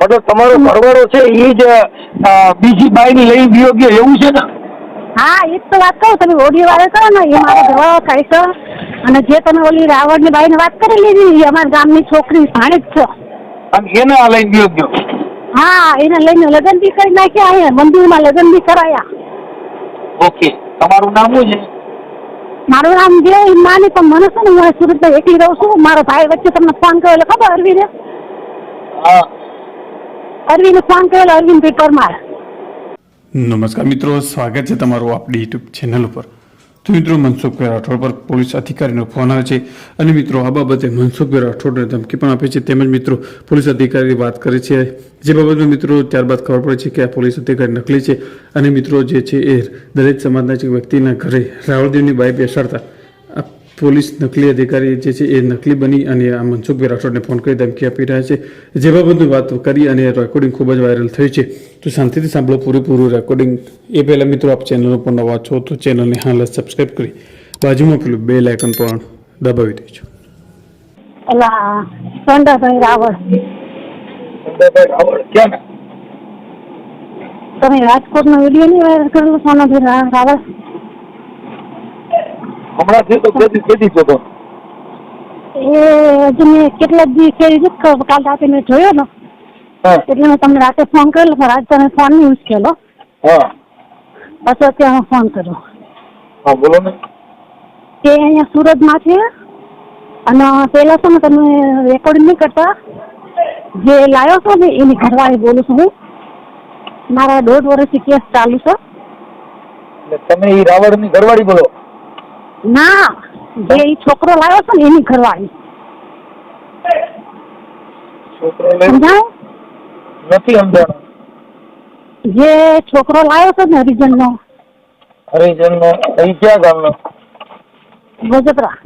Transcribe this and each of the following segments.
મતલબ તમારો ઘરવાળો છે એ જ બીજી બાઈને લઈ ગયો ગયો એવું છે ને? હા એ તો વાત કહું તમે ઓડિયો વાળો કરો ને એ મારો ઘરવાળો થાય છે અને જે તમે ઓલી રાવણની બાઈને વાત કરી લીધી એ અમારા ગામની છોકરી ભાણે જ છે. અને એને આ લઈ ગયો ગયો? હા એને લઈને લગ્ન બી કરી નાખ્યા અહીંયા મંદિરમાં લગ્ન બી કરાયા. ઓકે. તમારું નામ શું છે? મારું નામ જે માની પણ મને છે ને હું સુરતમાં એકલી રહું છું. મારો ભાઈ વચ્ચે તમને ફોન કર્યો એટલે ખબર અરવિંદે હા. અરવિંદે ફોન કરેલો અરવિંદ પરમાર નમસ્કાર મિત્રો, સ્વાગત છે તમારું આપણી યુટ્યુબ ચેનલ ઉપર. તો મિત્રો મનસુખભાઈ રાઠોડ પર પોલીસ અધિકારીનો ફોન આવે છે અને મિત્રો, આ બાબતે મનસુખભાઈ રાઠોડને ધમકી પણ આપે છે. તેમજ મિત્રો, પોલીસ અધિકારી વાત કરે છે. જે બાબતમાં મિત્રો, ત્યારબાદ ખબર પડે છે કે આ પોલીસ અધિકારી નકલી છે અને મિત્રો, જે છે એ દરેક સમાજના વ્યક્તિના ઘરે રાવળદેવની બાઈ બેસાડતા પોલીસ નકલી અધિકારી જે છે એ નકલી બની અને આ મનસુખભાઈ રાઠોડને ફોન કરી ધમકી આપી રહ્યા છે. જે બાબતની વાત કરી અને રેકોર્ડિંગ ખૂબ જ વાયરલ થઈ છે. તો શાંતિથી સાંભળો પૂરેપૂરું રેકોર્ડિંગ એ પહેલાં મિત્રો આપ ચેનલ પર નવા છો તો ચેનલને હાલ સબસ્ક્રાઈબ કરી. બાજુમાં પેલું બે લાયકન પણ દબાવી દેજો. ઓલા સોંડાભાઈ રાવળ. સંજયભાઈ રાવળ ક્યાં? તમે રાજકોટનો વીડિયો નહીં વાયરલ કરેલો સોનાભાઈ રાવળ? હમણાં થી તો કેદી કેદી છો તો? એ હજુ મેં કેટલા દી કરી છે કાલ રાતે મેં જોયો ને. હા. એટલે મેં તમને રાતે ફોન કરેલો પણ રાતે તમે ફોન નહીં ઉચકેલો હા. પછી અત્યારે ફોન કર્યો હા બોલો ને. તે અહીંયા સુરતમાં છે. અને પેલા છે ને તમે રેકોર્ડિંગ નહીં કરતા. જે લાવ્યો છો ને એની ઘરવાળી બોલું છું હું. મારા દોઢ વર્ષથી કેસ ચાલુ છે. તમે એ રાવળની ઘરવાળી બોલો. ના જે એ છોકરો લાવ્યો છે ને એની ઘરવાળી. સમજાય નથી સમજાણું. જે છોકરો લાવ્યો છે ને હરિજનનો. હરિજન નો અહીં ક્યાં ગામનો? ગોજપરા.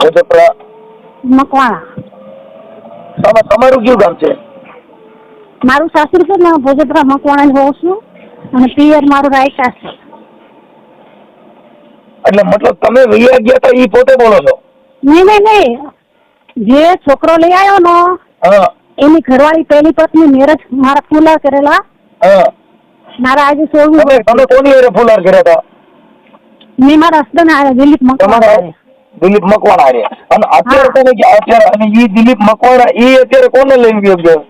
ગોજપરા. મકવાણા. તમે તમારું કયું ગામ છે? મારું સાસુ છે ને ભોજપરા મકવાણા હોઉં છું. અને પિયર મારું રાયકા છે. એટલે મતલબ તમે વૈયા ગયા તા એ પોતે બોલો છો? નહીં નહીં નહીં. જે છોકરો લઈ આવ્યો નો હા. એની ઘરવાળી પહેલી પત્ની મેરેજ મારા ફૂલા કરેલા. હા. મારા આજે સોળમી તમે તમે કોની હારે ફુલાર કર્યા હતા? મેં મારા હસબન્ડ આવ્યા દિલીપ મકવાણા દિલીપ મકવાણા હારે. અને અત્યારે. તમે અત્યારે અને ઈ દિલીપ મકવાણા એ અત્યારે કોને લઈને ગયો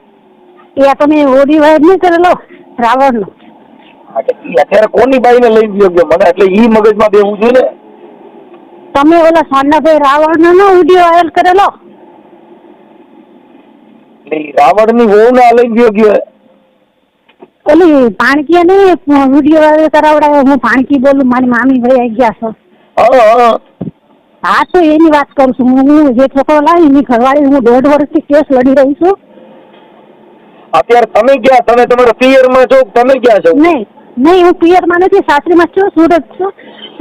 એ તમે ઓડી વાયર નહીં કરેલો રાવણનો. ઈ અત્યારે કોની બાઈને લઈને ગયો ગયો? મને એટલે ઈ મગજમાં બેવું જોઈએ ને. તમે ઓલા સોનાભાઈ રાવણ નો વીડિયો વાયરલ કરેલો? રાવણની વહુ વહુને લઈ ગયો ગયો. ઓલી ભાણકીએ નહીં વીડિયો વાયરલ કરાવડાવ્યો હું ભાણકી બોલું મારી મામી ભાઈ આવી ગયા છો. હા તો એની વાત કરું છું. હું જે છોકરો લાવી એની ઘરવાળી હું દોઢ વર્ષથી કેસ લડી રહી છું. અત્યારે તમે ગયા તમે તમારા પિયરમાં છો કે તમે ગયા છો? નહીં. નહીં હું પિયરમાં નથી સાસરીમાં છું સુરત છું.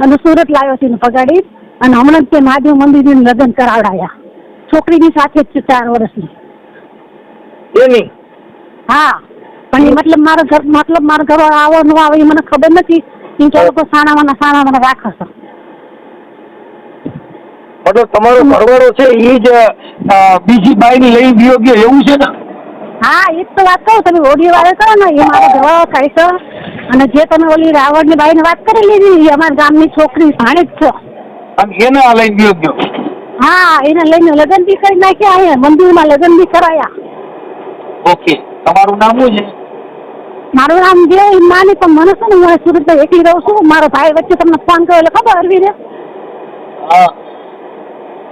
અને સુરત લાવ્યો છે પગાડી. અને હમણાં તે મહાદેવ મંદિર લગ્ન કરાવડાયા. છોકરીની સાથે જ ચાર વર્ષની. એની? હા. પણ એ મતલબ મારો ઘર મતલબ મારો ઘર આવો ન આવે એ મને ખબર નથી. એ તો લોકો સાણાવાના સાણાવાના રાખે છે. મતલબ તમારો ઘરવાળો છે એ જ બીજી બાઈને લઈ ગયો એવું છે ને? હા એ તો વાત કહું તમે ઓડિયો વાળા કરો ને એ મારો જવાબ થાય છે. અને જે તમે ઓલી રાવણની બાઈને વાત કરી લીધી એ અમારા ગામની છોકરી ભાણી જ છે. અને એને આ લઈને ગયો ગયો? હા એને લઈને લગ્ન બી કરી નાખ્યા અહીંયા મંદિરમાં લગ્ન બી કરાયા. ઓકે તમારું નામ શું છે? મારું નામ જે માની પણ મને છે ને હું સુરતમાં એકલી રહું છું. મારો ભાઈ વચ્ચે તમને ફોન કર્યો ખબર અરવિંદે? હા.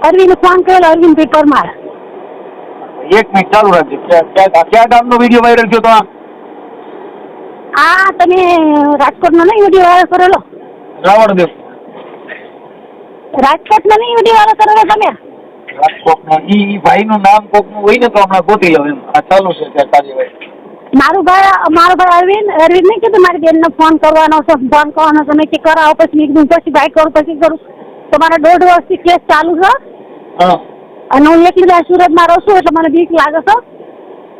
અરવિંદે ફોન કરેલો અરવિંદ ભાઈ પરમાર. એક મિનિટ ચાલુ રાખજો. ક્યાં ગામનો વીડિયો વાયરલ થયો તો આ? તમે રાજકોટનો નહીં વીડિયો વાયરલ કરેલો? રાવણદેવ રાજકોટનો નહીં વીડિયો વાયરલ કરેલો તમે? રાજકોટનો. ઈ ભાઈનું નામ કોકનું હોય ને તો હમણાં ગોતી લઉં એમ. આ ચાલુ છે ત્યાં કાર્યવાહી. મારું ભાઈ મારો ભાઈ અરવિંદ અરવિંદ નહીં કીધું? મારી બેનને ફોન કરવાનો છે. ફોન કરવાનો છે. મેં કે કરાવો. પછી એક કીધું પછી ભાઈ કરું પછી કરું. તમારા દોઢ વર્ષથી કેસ ચાલુ છે? હા. અને હું એકલી આ સુરતમાં રહું છું એટલે મને બીક લાગે છે.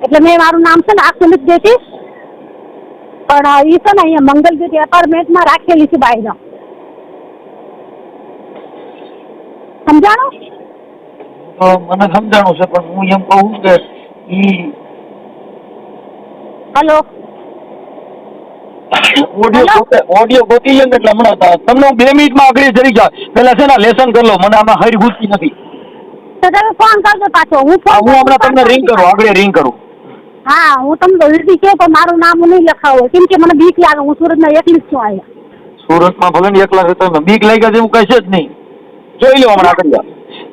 એટલે મેં મારું નામ છે ને આખું નથી દેતી પણ એ છે ને અહીંયા મંગલજ્યોતિ એપાર્ટમેન્ટમાં રાખેલી છે બાઈનો સમજાણું? મને સમજાણું છે પણ હું એમ કહું કે ઈ હલો? ઓડિયો ઓડિયો ગોતી એટલે હમણાં તમને બે મિનિટમાં આગળ જરી જાઉં. પેલા છે ને લેસન કરી લો મને આમાં હરી ઘૂસતી નથી. તો તમે ફોન કરજો પાછો. હું ફોન હું હમણાં તમને રિંગ કરું આગળ રિંગ કરું. હા હું તમને જલ્દી કહું પણ મારું નામ નહીં લખાવો કેમ કે મને બીક લાગે હું સુરતમાં એકલી જ છું અહીંયા. સુરતમાં ભલે ને એકલા હોય, બીક લાગ્યા જેવું કહેશે જ નહીં. જોઈ લો હમણાં આગળ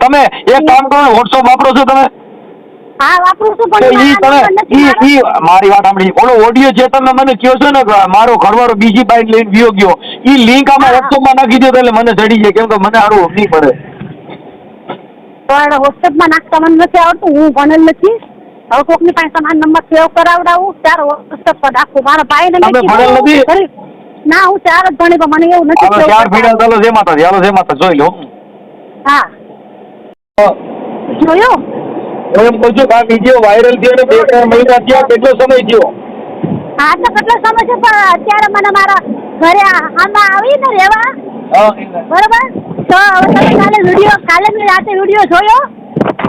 તમે એક કામ કરો વોટ્સઅપ વાપરો છો તમે? હા વાપરું છું પણ ઈ તમે ઈ મારો. ઈ મારી વાત સાંભળી. ઓલો ઓડિયો જે તમે મને કહો છો ને મારો ઘરવાળો બીજી બાઈક લઈને ગયો ગયો ઈ લિંક આમાં હા. વોટ્સઅપમાં નાખી દો એટલે મને ચડી જાય કેમ કે મને સારું નહીં પડે. પણ વોટ્સએપમાં નાખતા મને નથી આવડતું હું ભણેલ નથી. હવે કોકની પાસે તમારો નંબર સેવ કરાવડાવું ત્યારે વોટ્સએપ પર રાખું મારા નથી? ગરીબ. ના હું ચાર જ ભણી પણ મને એવું નથી ચાર ફીડા ચાલો જે માતા ચાલો જે માતા જોઈ લો. હા. જોયો? એમ કહું છું આ વીડિયો વાયરલ થયો ને બે ત્રણ મહિના થયા કેટલો સમય થયો? હા તો કેટલો સમય છે પણ અત્યારે મને મારા ઘરે આમાં આવી ને રહેવા બરોબર? તો હવે તમે કાલે વીડિયો કાલે મેં રાતે વીડિયો જોયો.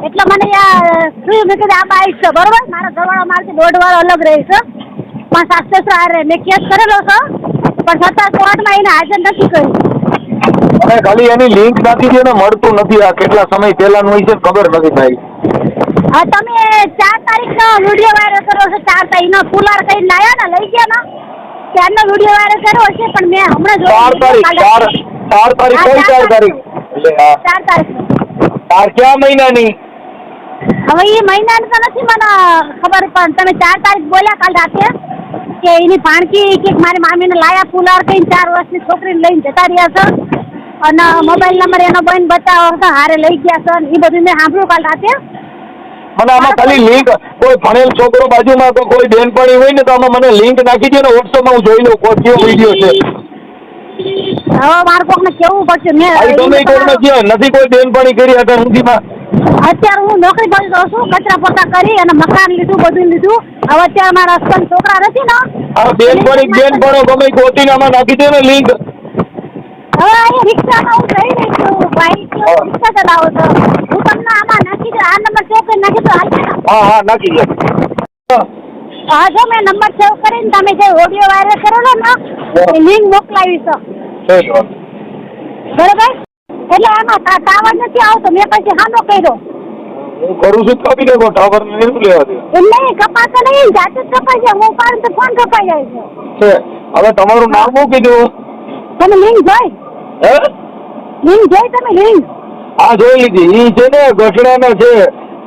એટલે મને થયું મેં કીધું આ બાઈક છે બરોબર? મારા ઘરવાળા મારથી દોઢ અલગ રહે છે. પણ સાસુ સસરા મેં કેસ કરેલો છે. પણ છતાં કોર્ટમાં એને હાજર નથી કરી અને ખાલી એની લિંક નાખી દો ને મળતું નથી. આ કેટલા સમય પહેલાનું હોય છે ખબર નથી ભાઈ. હા તમે ચાર તારીખનો વીડિયો વાયરલ કર્યો છે ચાર તારીખનો ફુલાર કઈ લાયા ને લઈ ગયા ને. ત્યારનો વીડિયો વાયરલ કર્યો છે પણ મેં હમણાં ચાર તારીખ ચાર ચાર તારીખ કઈ ચાર તારીખ. ચાર તારીખ. ચાર કયા મહિનાની? હવે એ મહિનાની તો નથી મને ખબર પણ તમે ચાર તારીખ બોલ્યા કાલ રાતે કે એની ભાણકી કે મારી મામીને લાયા ફુલાર કઈ ચાર વર્ષની છોકરીને લઈને જતા રહ્યા છે. અને મોબાઈલ નંબર એનો બેન બતાવો તો હારે લઈ ગયા છો એ બધું મેં સાંભળ્યું કાલ રાતે. મને આમાં ખાલી લિંક કોઈ ભણેલ છોકરો બાજુમાં તો કોઈ બેનપણી હોય ને તો આમાં મને લિંક નાખી દે ને વોટ્સઅપમાં હું જોઈ લઉં કોઈ વીડિયો છે. હવે મારે કોકને કેવું પડશે? મેં તમે કોઈને છે નથી કોઈ બેનપણી કરી અત્યાર સુધીમાં અત્યારે હું નોકરી જાઉં છું કચરા પોતા કરી અને મકાન લીધું બધું લીધું. હવે અત્યારે મારા હસબન્ડ છોકરા નથી ને? આ બેનપણી બેનપણો ગમે ઈ ગોતીને આમાં નાખી દો ને લિંક હવે અહીં રિક્ષામાં હું જઈ રહી છું બાઈક રિક્ષા ચલાવો હું તમને આમાં નાખી દઉં આ નંબર સેવ કરી નાખી દો હા હા નાખી દો. હા. હા જો મેં નંબર સેવ કરીને તમે જે ઓડિયો વાયરલ કરેલો ને એ લિંક મોકલાવી લો. એટલે આમાં ટા- ટાવર નથી આવતો. મેં પછી હાનો કર્યો. હું કરું છું કાપી દેવો ટાવર ને નહીં લેવા દે. નહીં કપાતો નહીં જાતે જ કપાઈ જાય. હું પાડું તો ફોન કપાઈ જાય છે? હવે તમારું નામ શું કીધું? તમે લિંક જોઈ? હે? લિંક જોઈ તમે લિંક આ જોઈ લીધી. ઈ છે ને ગઢડાના છે.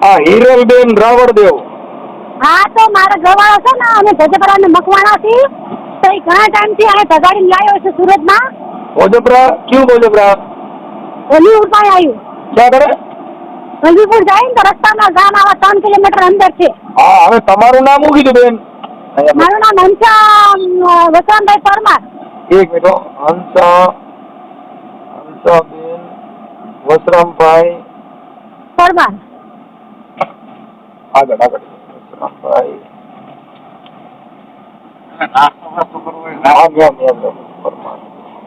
આ હિરલબેન રાવળદેવ. હા તો મારા ગવાળો છે ને અમે ભજપરાને મકવાણાથી તો એ ઘણા ટાઈમથી અમે ભગાડીને લાવ્યો છે સુરતમાં. ભોજપરા કયું ભોજપરા હોલીવુડ પાસે આવ્યું ક્યાં કરે હોલીવુડ જાય ને તો રસ્તામાં ગામ આવા ત્રણ કિલોમીટર અંદર છે. હા હવે તમારું નામ શું કીધું બેન? મારું નામ હંસા વસંતભાઈ પરમાર. એક મિનિટ. હંસા હંસાબેન વસરામભાઈ. પરમાર. આગળ આગળ. વસરામભાઈ. હા, મેમ, મેમ, મેમ, પરમાર.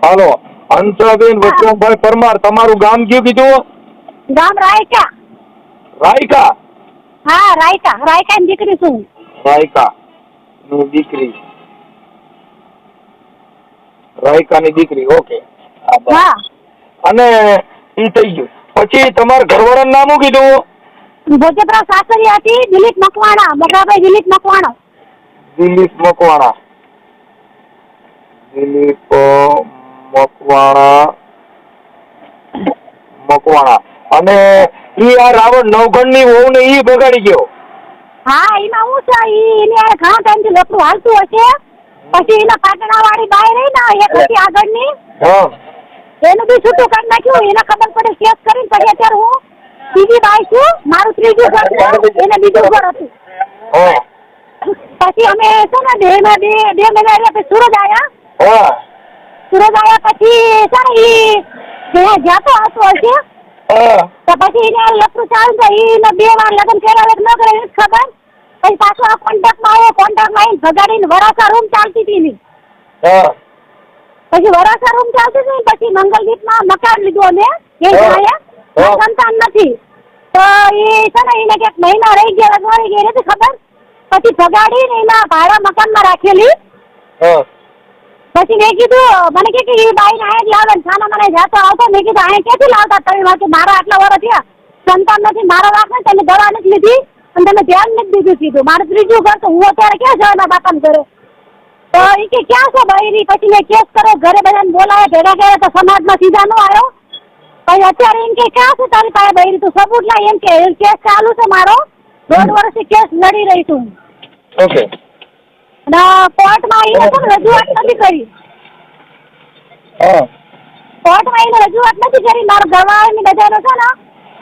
હાલો હંસાબેન વસુભાઈ પરમાર તમારું ગામ કયું કીધું? ગામ રાયકા. રાયકા? હા રાયકા. રાયકાની દીકરી છું રાયકા ની દીકરી. રાયકાની દીકરી ઓકે. હા. અને ઈ થઈ ગયું. પછી તમારા ઘરવાળાનું નામ શું કીધું? ભોજપરા સાસરી હતી દિલીપ મકવાણા. મગરાભાઈ દિલીપ મકવાણા. દિલીપ મકવાણા. દિલીપ મકવાણા. મકવાણા. અને ઈ આ રાવણ નવગણની વહુ ને ઈ બગાડી ગયો. હા એમાં હું છે ઈ એને આ ઘણા ટાઈમથી લપડું હાલતું હશે. પછી એના પાટણા વાળી બાય રહી ને એક હતી આગળની એનું બી છૂટું કરી નાખ્યું. એને ખબર પડે કેસ કરીને પછી અત્યારે હું બીજી બાય છું. મારું ત્રીજું ઘર છે. એને બીજું ઘર હતું. પછી અમે છે ને બે બે બે મહિના સુરત આવ્યા હા. સુરત આવ્યા પછી છે ને જ્યાં જ્યાં તો આવતો હશે. તો પછી એને લફડું ચાલુ તો એને બે વાર લગ્ન કર્યા ન કરે એ ખબર. પછી પાછો આ કોન્ટ્રાક્ટમાં આવ્યો કોન્ટ્રાક્ટમાં આવીને ભગાડીને વરાસા રૂમ ચાલતી હતી એની. પછી વરાસા રૂમ ચાલતી હતી પછી મંગલદીપમાં મકાન લીધું અમે એ હા. સંતાન નથી. તો એ છે ને એને ક્યાંક મહિના રહી ગયા રજવાડી ગઈ નથી ખબર. પછી ભગાડીને એના ભાડા મકાનમાં રાખેલી. હા. પછી મેં કીધું મને કે એ બાઈને અહીંયા લાવે છાના મને જાતો આવતો મેં કીધું અહીંયા ક્યાંથી લાવતા તમે? વાત મારા આટલા વર્ષ થયા. સંતાન નથી મારા વાક ને તમે દવા નથી લીધી અને તમે ધ્યાન નથી દીધું કીધું મારે ત્રીજું ઘર તો હું અત્યારે ક્યાં જવાના બાપાને ઘરે? તો એ કે ક્યાં છો બહેરી પછી મેં કેસ કર્યો ઘરે બધાને બોલાવે ભેગા કર્યા તો સમાજમાં સીધા ન આવ્યો. પછી અત્યારે એમ કે ક્યાં છે તારી પાસે બહેરી તું સબૂત લાય. એમ કે કેસ ચાલુ છે મારો. દોઢ વર્ષથી કેસ લડી રહી છું ઓકે. કોર્ટમાં એને પણ રજૂઆત નથી કરી. હા. કોર્ટમાં એને રજૂઆત નથી કરી. મારો ગવાહની બધાનો છે ને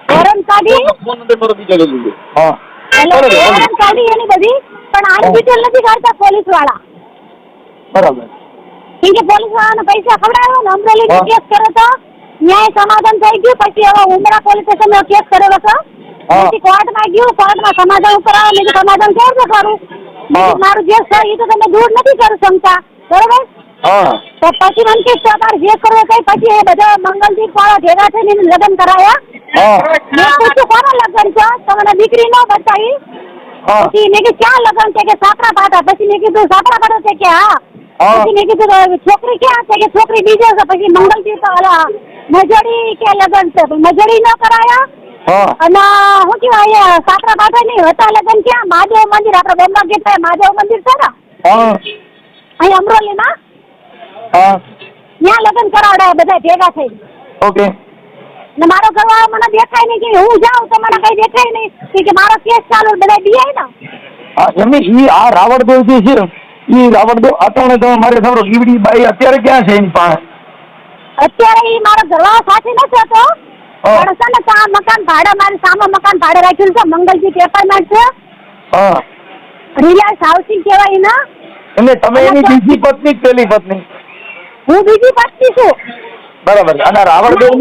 વોરંટ કાઢી. ફોન નંબર મારો બીજો લઈ લીધો હા. એટલે બરાબર કાઢી એની બધી પણ આની ડિટેલ નથી કાઢતા પોલીસવાળા બરાબર. કેમ કે પોલીસ વાળાને પૈસા ખવડાવ્યો ને અમરેલી કેસ કર્યો તો ન્યાય સમાધાન થઈ ગયું પછી હવે ઉમરા પોલીસ સ્ટેશન કેસ કરેલો હતો કોર્ટ પછી કોર્ટમાં ગયું કોર્ટમાં સમાધાન ઉપર આવે સમાધાન કેવું રીતે કરું મેં મારું જે છે એ તો તમે દૂર નથી કરી શકતા. બરોબર? તો પછી મને કે તમારે જે કરવું કઈ પછી એ બધા મંગલદીપ વાળા ભેગા થઈને લગ્ન કરાયા. મેં પૂછ્યું કોનો લગ્ન છે? તમને દીકરી ન બતાવી. પછી મેં કીધું ક્યાં લગ્ન છે? કે સાપરા પાટા. પછી મેં કીધું સાપરા પાટા છે કે હા. પછી મેં કીધું છોકરી ક્યાં છે કે છોકરી બીજે છે? પછી મંગલદીપ મજડી કે લગ્ન છે? મજડી ન કરાયા. અને શું કહેવાય સાતરા પાટા નહીં હતા લગન ક્યાં મહાદેવ મંદિર આપડે બોમ્બા ગેટ મહાદેવ મંદિર છે ને? હા. અહીં અમરોલીમાં? માં ત્યાં લગ્ન કરાવડાયા બધા ભેગા થઈ. ઓકે. ને મારો ઘરવાળો મને દેખાય નહીં કે હું જાઉં તો મને કઈ દેખાય નહીં. કે મારો કેસ ચાલુ બધા બીઆઈ ને. એમને ઈ આ રાવણદેવ જે છે ઈ રાવણદેવ અટાણે તમે મારે તમારો ગીવડી બાઈ અત્યારે ક્યાં છે એની પાસે? અત્યારે ઈ મારો ઘરવાળો સાથે નથી હતો. પણ છે ને આ મકાન ભાડે મારી સામે મકાન ભાડે રાખ્યું છે. મંગલજી પેપરમાં છે. હા. રિલાયન્સ હાઉસિંગ કહેવાય એના. એટલે તમે એની બીજી પત્ની પેલી પત્ની? હું બીજી પત્ની છું. બરાબર. અને રાવણદેવ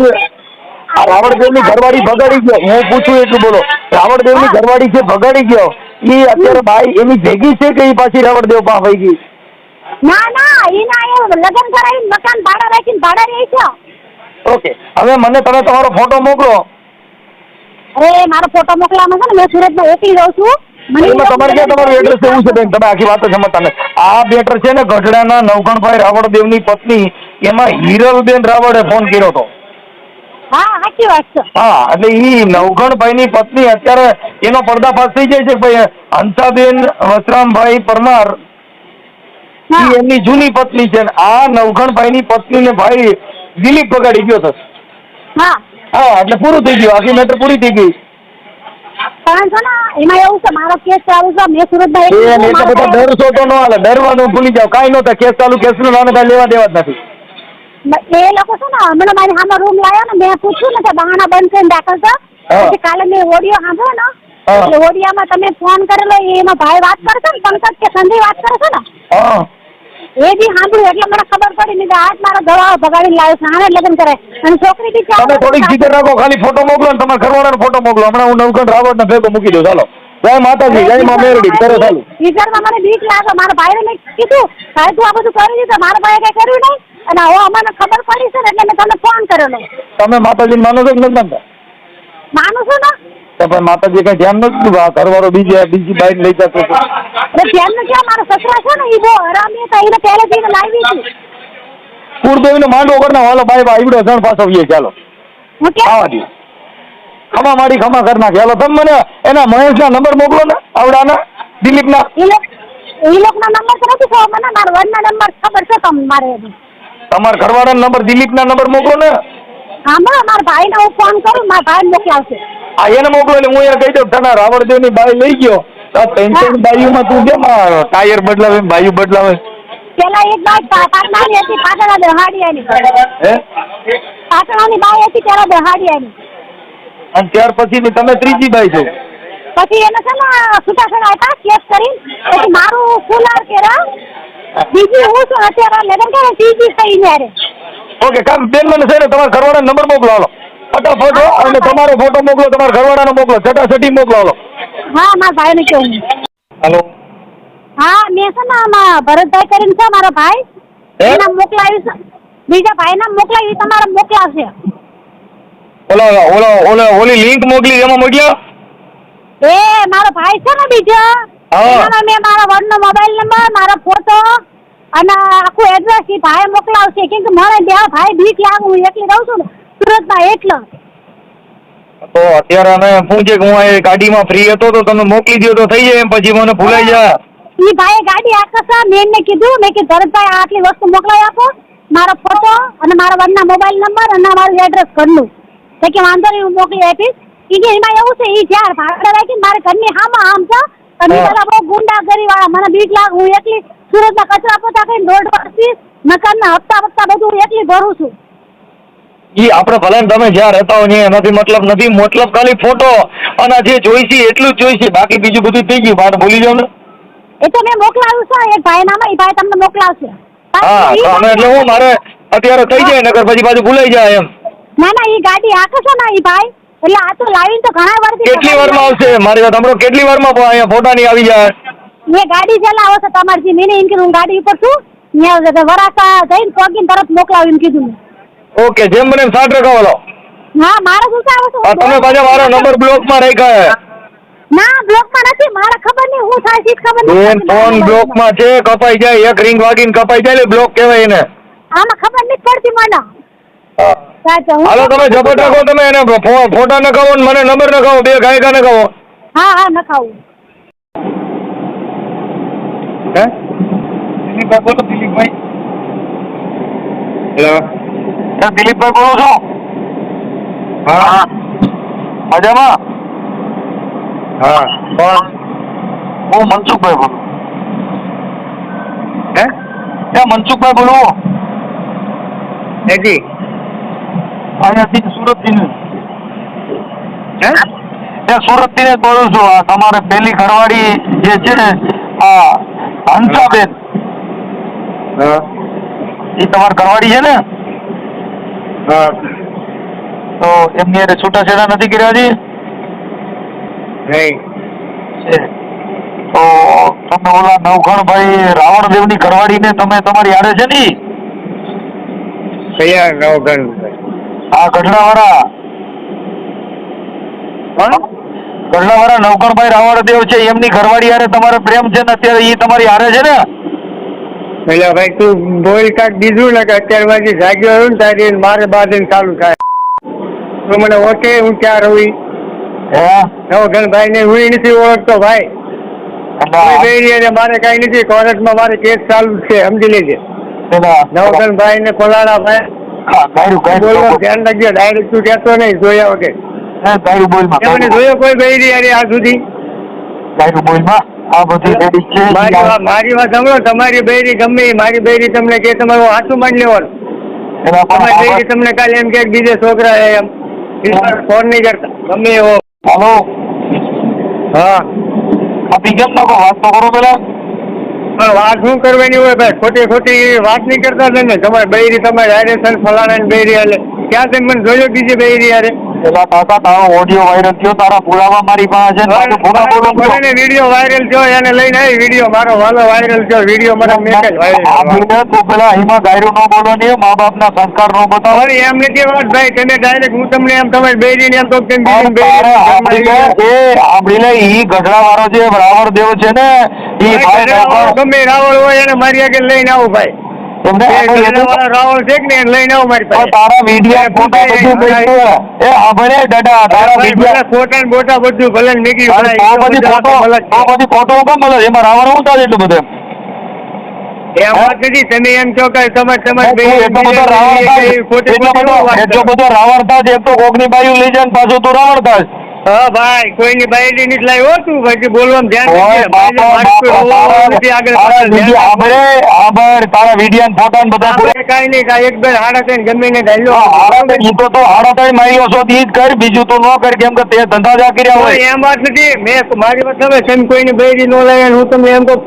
આ રાવણદેવની ઘરવાળી ભગાડી ગયો. હું પૂછું એટલું બોલો. રાવણદેવની ઘરવાળી જે ભગાડી ગયો એ અત્યારે ભાઈ એની ભેગી છે કે એ પાછી રાવણદેવ પાસે ગઈ? ના ના એના એ લગ્ન કરાવીને મકાન ભાડા રાખીને ભાડા રહી છે. ઓકે. હવે મને તમે તમારો ફોટો મોકલો. અરે મારો ફોટો મોકલવાનો છે ને મેં સુરતમાં ઓકી રહું છું. એમાં તમારે ક્યાં તમારું એડ્રેસ એવું છે બેન તમે આખી વાત સમજતા નથી આ બેટર છે ને ગઢડાના નવઘણભાઈ રાવણદેવની પત્ની એમાં હિરલબેન રાવળે ફોન કર્યો હતો. હા સાચી વાત છે. હા એટલે ઈ નવઘણભાઈની પત્ની અત્યારે એનો પર્દાફાશ થઈ જાય છે ભાઈ હંસાબેન વસરામભાઈ પરમાર એમની જૂની પત્ની છે ને આ નવઘણભાઈની પત્નીને ભાઈ દિલીપ પગાડી ગયો હતો હા. હા એટલે પૂરું થઈ ગયું. આખી મેટર પૂરી થઈ ગઈ. પણ છે ને એમાં એવું છે મારો કેસ ચાલુ છે મેં સુરતમાં એ એટલે બધા ડરશો તો ન હાલે. ડરવાનું ભૂલી જાવ કાંઈ નહોતા. કેસ ચાલુ કેસનું નામે કાંઈ લેવા દેવા જ નથી. એ લોકો છે ને હમણાં મારી સામે રૂમ લાવ્યો ને મેં પૂછ્યું ને કે બહાના બંધ કરીને દાખલ પછી કાલે મેં ઓડિયો સાંભળ્યો ને. એટલે ઓડિયામાં તમે ફોન કરેલો એમાં ભાઈ વાત કરશો ને પંકજ કે સંધી વાત કરે છે ને એ બી સાંભળ્યું એટલે મને ખબર પડી. નહીં આજ મારો દવાઓ ભગાડીને લાવ્યો છે આને લગ્ન કરે. અને છોકરી બી તમે થોડીક ફિકર રાખો ખાલી ફોટો મોકલો ને તમારા ઘરવાળાનો ફોટો મોકલો. હમણાં હું નવઘણ રાવણ ને ભેગો મૂકી દઉં. ચાલો. જય માતાજી જય મા મેરડી. કરો ચાલુ. વિચારમાં મને બીક લાગે. મારા ભાઈને મેં કીધું ભાઈ તું આ બધું કરી દીધું. મારા ભાઈએ કઈ કર્યું નહીં? અને હવે અમને ખબર પડી છે એટલે મેં તમને ફોન કરેલો તમે માતાજી માનો છો કે નથી માનતા? માનું છું ને. તો પણ માતાજી કઈ ધ્યાન નથી ઘરવાળો બીજે બીજી બાઈક લઈ જતો હતો ક્યાં મારા સસરા છે ને એ બહુ હરામી હતા. એને પહેલેથી એને લાવી હતી. કુળદેવીનો માંડવો કરી હાલો બાઈ બાઈ ઈવડો જણ પાછો આવીએ ચાલો. આવા દે. ખમા મારી ખમા કરી નાખે હાલો તમે મને એના મહેશના નંબર મોકલો ને આવડાના દિલીપના. એ લોક લોકના નંબર તો નથી ખબર મને. મારા વડના નંબર ખબર છે તમને મારે તમારા ઘરવાળાનો નંબર દિલીપના નંબર મોકલો ને. હા મારા ભાઈને હું ફોન કરું મારા ભાઈ મોકલાવશે. આ એને મોકલો એટલે હું એને કહી દઉં તને રાવણદેવની બાઈ લઈ ગયો. આ પેન્શન બાયુમાં તું કેમ ટાયર બદલાવે બાયુ બદલાવે? પેલા એક પા- પાટણાની હતી પાટણા દહાડિયાની હે? પાટણાની બાય હતી ત્યારે દહાડિયાની અને ત્યાર પછી તમે ત્રીજી બાય છો. પછી એને છે ને છૂટાછેડા આપ્યા કેસ કરી પછી મારું ફૂલાર કેરા બીજી હું છું અત્યારે લગ્ન કરે ત્રીજી થઈ ત્યારે ઓકે કામ બેન મને છે ને તમારા ઘરવાળા નંબર મોકલો હાલો. ફટાફટ અને તમારો ફોટો મોકલો તમારા ઘરવાળાનો મોકલો છટા છટી હાલો. હા મારા ભાઈને કેવું હેલો. હા મેં છે ને આમાં ભરતભાઈ કરીને છે મારો ભાઈ. એના મોકલાવી છે. બીજા ભાઈ ના મોકલાવી તમારે મોકલાવશે ઓલો ઓલો ઓલો ઓલી લિંક મોકલી એમાં મોકલ્યો? એ મારો ભાઈ છે ને બીજો. મેં મારા વડનો મોબાઈલ નંબર મારો ફોટો અને આખું એડ્રેસ એ ભાઈ મોકલાવશે. કેમ કે મને બે ભાઈ બીક લાગે હું એકલી રહું છું ને. સુરતમાં એટલે. તો અત્યારે અમે શું છે કે હું એ ગાડીમાં ફ્રી હતો તો તમે મોકલી દો તો થઈ જાય એમ પછી મને ભૂલાઈ જાય ઈ ભાઈ ગાડી આકર્ષા મેં ને કીધું મેં કે ભરતભાઈ આટલી વસ્તુ મોકલાવી આપો મારો ફોટો અને મારા વનના મોબાઈલ નંબર અને મારું એડ્રેસ ઘરનું તો કે વાંધો નહીં હું મોકલી આપીશ. ઈ કે એમાં એવું છે ઈ જ્યાં ભાડે રાખી મારે ઘરની હામાં આમ છે અને મારા. બહુ ગુંડાગરી વાળા મને બીક લાગ હું એકલી સુરતમાં કચરા પોતા કરીને દોઢ વર્ષથી મકાનના હપ્તા વપ્તા બધું એટલી એકલી ભરું છું. ઈ આપણે ભલે તમે જ્યાં રહેતા હો એનાથી મતલબ નથી. મતલબ ખાલી ફોટો અને જે જોઈશે એટલું જ જોઈશે બાકી બીજું બધું થઈ ગયું. વાત ભૂલી જાવ ને. એ તો મેં મોકલાવ્યું છે. એક ભાઈ નામ ઈ ભાઈ તમને મોકલાવશે. હા અમે એટલે હું મારે અત્યારે થઈ જાય નગર પછી પાછું ભૂલાઈ જાય એમ. ના ના ઈ ગાડી આખો છે ને ઈ ભાઈ. એટલે આ તો લાવીને તો ઘણા વર્ષથી કેટલી વારમાં આવશે? મારી વાત સાંભળો. કેટલી વારમાં અહીંયા ફોટાની આવી જાય? મેં ગાડી ચલાવો આવશે તમારી મેં એમ કીધું હું ગાડી ઉપર છું ત્યાં વરાસા જઈને પગીને તરત મોકલાવ્યું એમ કીધું મેં. ઓકે જેમ બને એમ સાઠ રખાવો હા મારો શું છે? આવશે તમે પાછા મારો નંબર બ્લોકમાં રહી હે ના બ્લોકમાં નથી મારે ખબર નહીં હું થાય છે ખબર બેન ફોન ફોન બ્લોકમાં છે કપાઈ જાય એક રિંગ વાગીને કપાઈ જાય એટલે બ્લોક કહેવાય એને. આમાં ખબર નથી પડતી મને. હાલો તમે ઝપટ રાખો તમે એને ફોટા નખાવો ને મને નંબર નખાવો બે ગાયકા નખાવો. હા હા નખાવું. હે? દિલીપભાઈ બોલો દિલીપભાઈ. હેલો દિલીપભાઈ બોલો છો? હા. મજામાં? હા. કોણ હું મનસુખભાઈ બોલું. હે? એ મનસુખભાઈ બોલું. હેજી અહીંયાથી સુરતથી હે? એ સુરતથી જ બોલું છું. આ તમારે પેલી ઘરવાળી જે છે ને આ હંસાબેન. એ તમારી ઘરવાળી છે ને? તો એમની હારે છૂટાછેડા નથી કર્યા હજી. તો તમે ઓલા નવઘણભાઈ રાવણદેવની ઘરવાળીને તમે તમારી આડે છે ને? કયા નવગણ આ ગઢડાવાળા. ગઢડાવાળા નવખણભાઈ રાવણદેવ છે એમની ઘરવાળી હારે તમારે પ્રેમ છે ને અત્યારે એ તમારી હારે છે ને? પેલા ભાઈ તું બોલ કાક બીજું ને કે અત્યારમાંથી જાગ્યો આવ્યો ને તારી મારે બાદીને ચાલુ થાય. તો મને ઓકે હું ક્યાં રહું? હે? ભાઈ ને હું નથી ઓળખતો ભાઈ. એટલે મારે કઈ નથી કોર્ટમાં મારે કેસ ચાલુ છે સમજી લેજે. પેલા ભાઈ. ને કોલાડા ભાઈ ધ્યાન રાખજો ડાયરેક્ટ તું કહેતો નહીં જોયા વગર. જોયો કોઈ બેરી અરે આ સુધી? બોલમાં? આ બધી લેડીઝ છે મારી વાત મારી વાત સાંભળો તમારી બેરી ગમે મારી બેરી તમને કે તમારું હાથું માંડ લેવાનું તમારી બેરી તમને કાલે એમ કે બીજે છોકરા એમ. ફોન નહીં કરતા ગમે એવો. હાલો. હા. આપી કેમ નાખો વાત તો કરો પેલા. પણ વાત શું કરવાની હોય ભાઈ? ખોટી ખોટી વાત નહીં કરતા ને તમારે બૈરી તમારે ડાયરેક્શન ફલાણા ને બૈરી હાલે. ક્યાં તમે મને જોયો બીજી બૈરી હારે? પેલા કાકા તારો ઓડિયો વાયરલ થયો તારા પુરાવા મારી પાસે છે ને તારું પુરા બોલો મને વીડિયો વાયરલ થયો એને લઈને આવી વીડિયો મારો વાલો વાયરલ થયો વીડિયો મને મેસેજ વાયરલ આ તું પેલા એમાં ગાયરો ન બોલવાની મા બાપના સંસ્કાર ન બતાવે. અરે એમ નથી વાત ભાઈ તમે ડાયરેક્ટ હું તમને એમ તમારી બે ને એમ તો કેમ સાંભળી એ લે, ઈ ગઢડાવાળો જે રાવણ દેવ છે ને ઈ ભાઈ ગમે રાવળ હોય એને મારી આગળ લઈને આવું ભાઈ. રાવળ છે ને લઈને આવું મારી પાસે. તારા મીડિયા ફોટા બધું હે. એ સાંભળે દાદા તારા ભાઈ, મીડિયા ફોટા ને બોટા બધું ભલે નીકળી તો એ બધી ફોટો છે. બધી ફોટો કેમ મળે એમાં રાવણ હું થાય એટલું બધું એમ? વાત નથી તમે એમ કહો કે તમે તમારી તું બેન એટલો બધો રાવણ એટલો બધો રાવણ એક તો કોકની બાયું લઈ જાય પાછું તું રાવણ થાય હા ભાઈ કોઈની બાયડી નથી લાવ્યો તું પછી બોલવામાં ધ્યાન મારે બાપા, હોવો તારા- નથી આગળ તારા પાછળ. ધ્યાન વિડિયો- રાખજે. સાંભળે, સાંભળ, તારા વિડિયા ને ફોટા બધા આપણે નહીં કાંઈ એક બે હાડા થઈને ગમે ને ઢાલ્યો. તો તો હાડા ત્રણ માર્યો છો ઈ જ કર બીજું તું ન કર કેમ કે તે ધંધા જા કર્યા હોય. એમ વાત નથી. મેં મારી વાત તમે તમે કોઈની બાયડી ન લાવ્યા હું તમને એમ કહું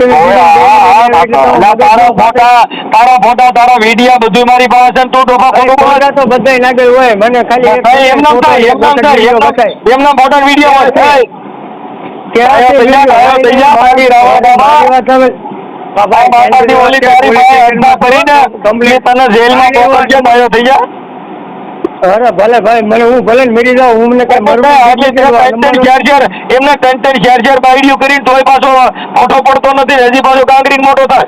તારા ફોટા તારા ફોટા તારા વિડિયા બધું મારી પાસે છે તું ડોફા ફોટા તો બધાય લાગે હોય. મને ખાલી એમ નામ થાય એમ નામ થાય એમ નામ- નામ વિડિયો અરે ભલે ભાઈ મને હું ભલે મરી જાઉં હું મને કઈ share share, એમને કન્ટેન્ટ share share બાયડીઓ કરીને તોય પાછો મોટો પડતો નથી હજી પાછો કાંકરી મોટો થાય.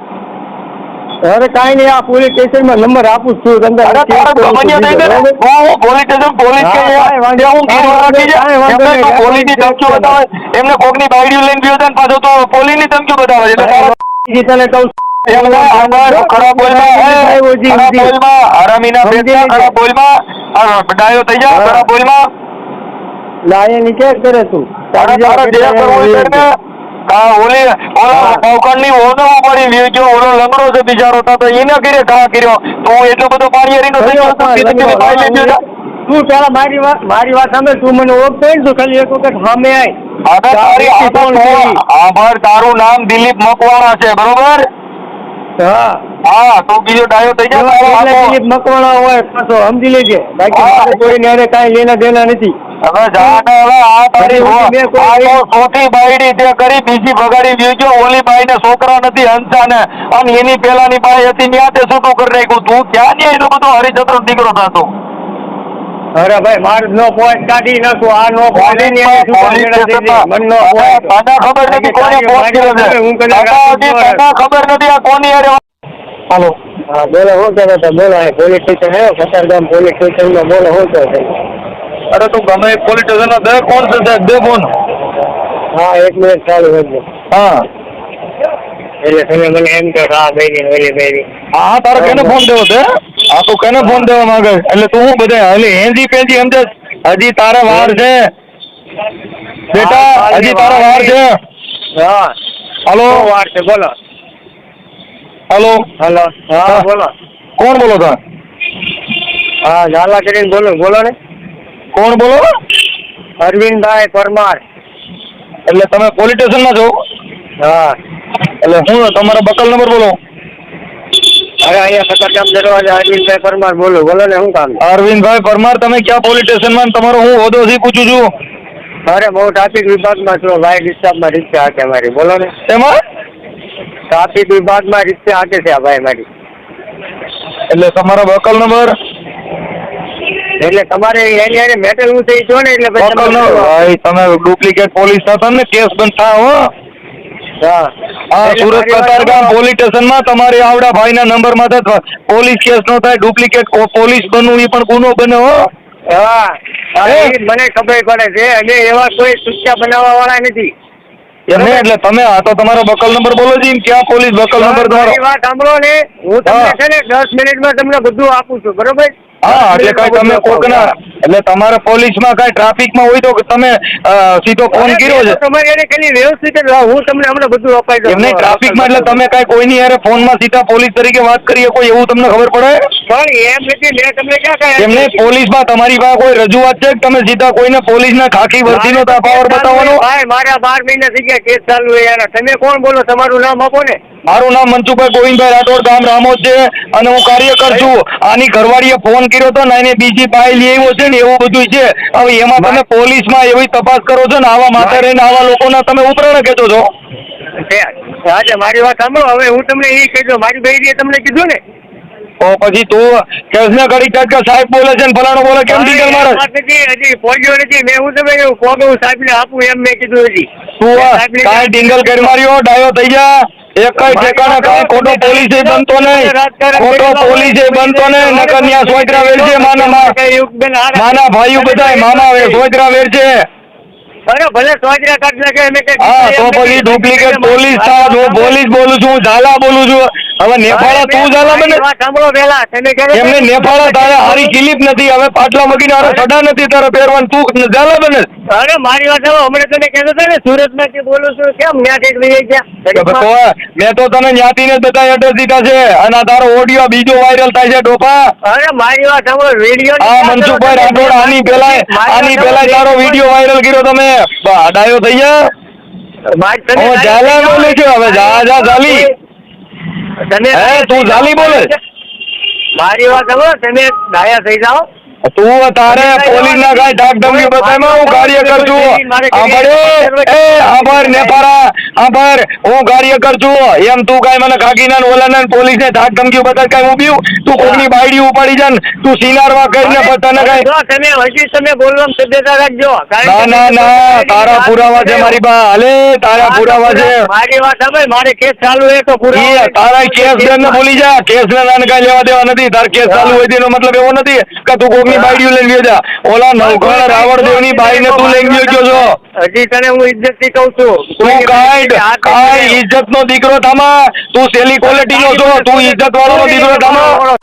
અરે કઈ નહીં આ પોલીસ સ્ટેશનમાં નંબર આપું છું તમને અરે તારે ગમનિયા જાય હું પોલીસ સ્ટેશન પોલીસ કે વાંધો હું ધમકીઓ બતાવે? એમને કોકની બાયડીઓ લઈને ગયો ને પાછો તો પોલીસની ધમકીઓ બતાવે છે. એટલે તારે તને કહું ડાયો થઈ જા, ખરાબ બોલમાં. હા, ઓલી ઓલા પડી જો ઓલો લંગડો છે બિચારો તો એને ઘા કર્યો. તો હું એટલો બધો પાણીયારીનો થઈ ગયો તો પેલા મારી વાત મારી વાત સાંભળ તું મને ઓળખતો ને તું ખાલી એક વખત સામે આય. તારું નામ દિલીપ મકવાણા છે બરોબર? હા. હા તું બીજો ડાયો થઈ જા તારો એટલે આખો- દિલીપ મકવાણા હોય પાછો સમજી લેજે. બાકી હા. મારે કોઈને લેના દેના નથી. હવે જાણે હવે આ તારી હજી હો- મેં કોઈ- આ તો સોથી બાયડી તે કરી બીજી ભગાડી વ્યુજો ઓલી બાઈને છોકરા નથી હંસાને. અને એની પેલાની બાઈ હતી ત્યાં તે છૂટું કરી નાખ્યું. તું ક્યાં ને એટલો બધો હરિચંદ્ર દીકરો થતો? અરે ભાઈ મારે નો પોઈન્ટ કાઢી નાખું આ નો પોઈન્ટ મન નો પોઈન્ટ ખબર નથી કોને હું કદાચ ખબર નથી આ કોની હારે હાલો હા બોલો શું કહેતો હતો? બોલો અહીં પોલીસ સ્ટેશન હે કતારગામ પોલીસ સ્ટેશનમાં બોલો શું કહો છો? અરે તું ગમે પોલીસ સ્ટેશન દે કોણ છે સાહેબ? દે ફોન હા એક મિનિટ ચાલુ કરજો. હા. એટલે તમે મને એમ કહો કે હા બેની ઓલી બેની હા તારે કેને ફોન દેવો છે? હા તું કેને ફોન દેવા માંગે? એટલે તું શું બધા હલી? હેંજી પેંજી સમજે હજી તારે વાર છે. બેટા હજી તારે વાર છે. હા. હાલો. વાર છે? બોલો. હાલો હલો હા. બોલો. કોણ બોલો તમે? હા ઝાલા કરીને બોલો બોલો ને. કોણ બોલો? અરવિંદભાઈ પરમાર. એટલે તમે પોલીસ સ્ટેશનમાં છો? હા. એટલે હું તમારો બકલ નંબર બોલો? અરે અહીંયા કતારગામ દરવાજા અરવિંદભાઈ પરમાર બોલો બોલો ને શું કામ? અરવિંદભાઈ પરમાર તમે ક્યાં પોલીસ સ્ટેશનમાં? તમારો હું હોદો થી પૂછું છું. અરે બહુ ટ્રાફિક વિભાગમાં છો ભાઈ ડિસ્ટર્બમાં રીક્ષા હાકે મારી બોલો ને. એમાં? ટ્રાફિક વિભાગમાં રિક્ષા હાકે છે આ ભાઈ મારી. એટલે તમારો વકલ નંબર? એટલે તમારે એની મેટર હું થઈ છો ને એટલે ભાઈ તમે ડુપ્લિકેટ પોલીસ થતા ને કેસ બંધ થાય હો. હા. સુરત કતારગામ. પોલીસ સ્ટેશનમાં તમારે આવડા ભાઈના નંબરમાં પોલીસ કેસ નો થાય ડુપ્લિકેટ પોલીસ બનવું એ પણ ગુનો બને હો. હા. મને ખબર પડે છે. અને એવા કોઈ સુચ્યા બનાવવા વાળા નથી. એમને એટલે તમે આ તો તમારો બકલ નંબર બોલો જી ક્યાં પોલીસ બકલ નંબર તમારો? મારી વાત સાંભળો ને. હું તમને છે ને દસ મિનિટમાં તમને બધું આપું છું બરોબર? હા એટલે કઈ તમે કોકના એટલે તમારે પોલીસમાં કઈ ટ્રાફિકમાં હોય તો તમે સીધો ફોન કર્યો છે. તમારી એને ખાલી વ્યવસ્થિત હું તમને હમણાં બધું અપાઈ દઉં. એમને ટ્રાફિકમાં એટલે તમે કઈ કોઈની ફોન ફોનમાં સીધા પોલીસ તરીકે વાત કરીએ કોઈ એવું તમને ખબર પડે? મેં તમને? એમને પોલીસમાં તમારી પાસે કોઈ રજૂઆત છે તમે સીધા કોઈને પોલીસના ખાખી વર્દીનો પાવર બતાવવાનો? ભાઈ મારા બાર મહિના થઈ ગયા કેસ ચાલુ યાર. તમે કોણ બોલો? તમારું નામ આપો ને. મારું નામ મનસુખભાઈ ગોવિંદભાઈ રાઠોડ ગામ રામોદ છે અને હું કાર્યકર છું. આની ઘરવાળીએ ફોન કર્યો હતો ને એને બીજી પાઈ લઈ આવ્યો છે ને એવું બધું છે. હવે એમાં તમે પોલીસમાં એવી તપાસ કરો છો ને આવા માથે રહીને આવા લોકોના તમે ઉપરાણ કહેતો છો. મારી વાત સાંભળો. હવે હું તમને એ કહી દઉં. મારી બહેરીએ તમને કીધું ને તો પછી તું કેસને ઘડી કાઢ સાહેબ બોલે છે ને ફલાણો બોલે કેમ ડીઝલ મારે? હજી પહોંચ્યો નથી. મેં હું તમે કહ્યું કોક હું સાહેબને આપું એમ મેં કીધું હજી. તું કાંઈ ડીંગલ કરી માર્યો ડાયો થઈ જા એક કઈ ઠેકાણે કાંઈ ખોટો પોલીસ બનતો નહીં. ખોટો પોલીસ બનતો નહીં. નકર ન્યા સોયત્રા વેર છે માના માના ભાઈઓ બધાય મામા સોયત્રા વેર છે. હા તો પછી ડુપ્લિકેટ પોલીસ પોલીસ બોલું છું ઝાલા બોલું છું. હવે નેફાળા તું જાલા મને સાંભળો પેલા તને કહે એમને નેફાળા તારે હારી કિલીપ નથી હવે પાટલા મગીને હારે સડા નથી તારે પહેરવાન. તું જાલા બને. અરે મારી વાત હવે હમણે તને કહેતો હતો ને સુરતમાંથી બોલું છું કેમ ન્યાથી લઈ ગયા? મેં તો તને જ્ઞાતિને ને બધા એડ્રેસ દીધા છે. અને તારો ઓડિયો બીજો વાયરલ થાય છે ડોપા અરે મારી વાત સાંભળો. વિડિયો આ મનસુખભાઈ રાઠોડ આની પેલા આની પેલા તારો વીડિયો વાયરલ કર્યો તમે. ડાયો થઈ ગયા? ઝાલા બોલું છું હવે જા જા ઝાલી તમે તું જાલી બોલે? મારી વાત સાંભળો તમે ડાયા થઈ જાઓ તું તારે પોલીસ ના કાંઈ ધાક ધમકી બતાવમાં હું કાર્ય છું આભાર એ આભાર નેપારા આભાર હું કાર્ય છું એમ તું કઈ મને કાકીના ના ઓલાના ને પોલીસ ને ધાક ધમકી બતાવ કઈ ઊભી. તું કોકની બાયડી ઉપાડી જાન. તું સિનારવા કરીને કાંઈ તમે હજી તમે સભ્યતા રાખજો. ના ના ના તારા પુરાવા છે મારી બા. હાલે તારા પુરાવા છે. મારી વાત હવે મારે કેસ ચાલુ છે તો પુરાવા તારા કેસ ને ભૂલી જા. કેસ ને કઈ કાંઈ લેવા દેવા નથી. તાર કેસ ચાલુ હોય તેનો મતલબ એવો નથી કે તું કોકની બાયડીઓ લઈને ગયો જા. ઓલા નવઘણ રાવણ બાઈ બાઈને તું લઈને ગયો છો. હજી તને હું ઇજ્જતથી કઉ છું. તું કાંઈ કાંઈ ઇજ્જત નો દીકરો થામા. તું સેલી ક્વોલિટી નો છો તું ઇજ્જત વાળો નો દીકરો થામા.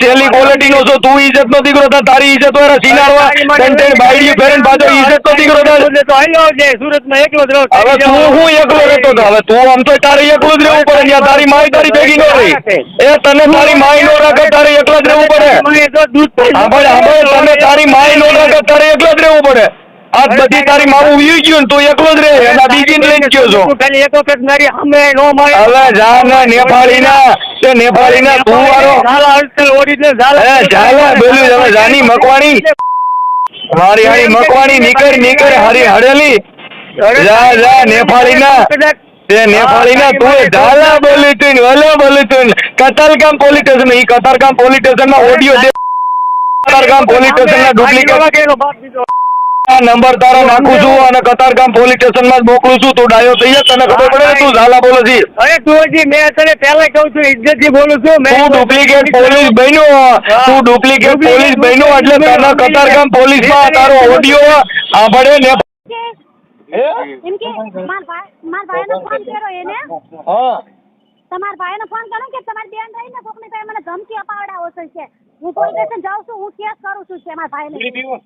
સેલી ક્વોલિટી નો છો તું ઇજ્જત નો દીકરો થા તારી ઇજ્જત વાળા સિનારવા કંટેન બાયડી ફેરન પાછો ઇજ્જત નો દીકરો થા તો હાલ્યો છે સુરતમાં એકલો જ રહો હવે તું હું એકલો રહેતો તો હવે તું આમ તો તારે એકલો જ રહેવું પડે ત્યાં તારી માઈ તારી ભેગી નો રહી એ તને તારી માઈ નો રાખે તારે એકલો જ રહેવું પડે હા ભાઈ સાંભળ સાંભળ તને તારી માય નો રાખે તારે એકલો જ રહેવું પડે આજ બધી તારી મારું વી ગયું તું એકલો જ રે એના બીજી લઈને ગયો છો. ખાલી એક વખત મારી સામે નો મારે. હવે જા ને નેપાળી ના તે નેપાળી ના તું વાળો. ઝાલા બોલ્યું હવે જાની મકવાણી. મારી હારી મકવાણી નીકળ નીકળ હારી હડેલી જા જા નેપાળી ના તે નેપાળી ના તું ઝાલા બોલી તું ને બોલી તું કતારગામ પોલીસ સ્ટેશન ઈ કતારગામ પોલીસ સ્ટેશનમાં ઓડિયો દે કતારગામ પોલીસ સ્ટેશન ના ડુપ્લિકેટ. આ નંબર તારા નાખું છું અને કતારગામ પોલીસ સ્ટેશનમાં જ મોકલું છું. તું ડાયો થઈ જાય તને ખબર પડે ને તું ઝાલા બોલે છે. અરે તું મેં તને પહેલા કહું છું ઇજ્જતથી બોલું છું મેં તું ડુપ્લિકેટ પોલીસ બન્યો. તું ડુપ્લિકેટ પોલીસ બન્યો એટલે તને કતારગામ પોલીસમાં તારો ઓડિયો સાંભળે ને એમ કે માર ભાઈ માર ભાઈને ફોન કર્યો એને? હા. તમારા ભાઈને ફોન કર્યો કે તમારી બેન રહીને કોકની પાસે મને ધમકી અપાવડાવો છે હું પોલીસ સ્ટેશન જાઉં છું હું કેસ કરું છું છે મારા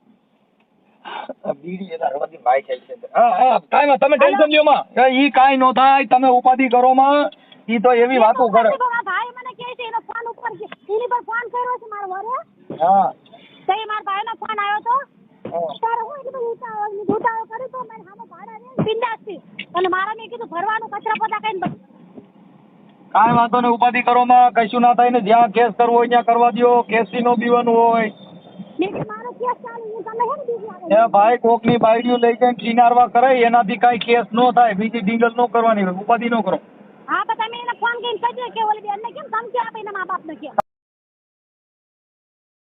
ભાઈને હા હા કાંઈ તમે ટેન્શન લ્યો માં. ઈ કાંઈ નો થાય તમે ઉપાધિ કરો માં. ઈ તો એવી વાતો કરે. મારા ભાઈ મને કહે છે એનો ફોન ઉપર એની પર ફોન કર્યો છે મારો વરે. હા. તો એ મારા ભાઈનો ફોન આવ્યો તો. ત્યારે હું એટલી ઉતાવળ ઉતાવળ કરી તો મેં સામે ભાડા ને બિંદાસથી. અને મારા મેં કીધું ભરવાનું કચરા પોતા કઈ કાંઈ વાંધો નહીં ઉપાધિ કરો માં. કશું ના થાય ને જ્યાં કેસ કરવો હોય ત્યાં કરવા દ્યો. કેસી નો બીવાનું હોય. ને એ ભાઈ કોકની બાયડીઓ લઈ જઈને કિનારવા કરાય, એનાથી કઈ કેસ નો થાય, બીજી ડીંગલ નો કરવાની હોય, ઉપાધિ નો કરો. હા તો તમે એને ફોન કરીને કહેજો કે ઓલી બેનને કેમ ધમકી આપે એના મા બાપને કે?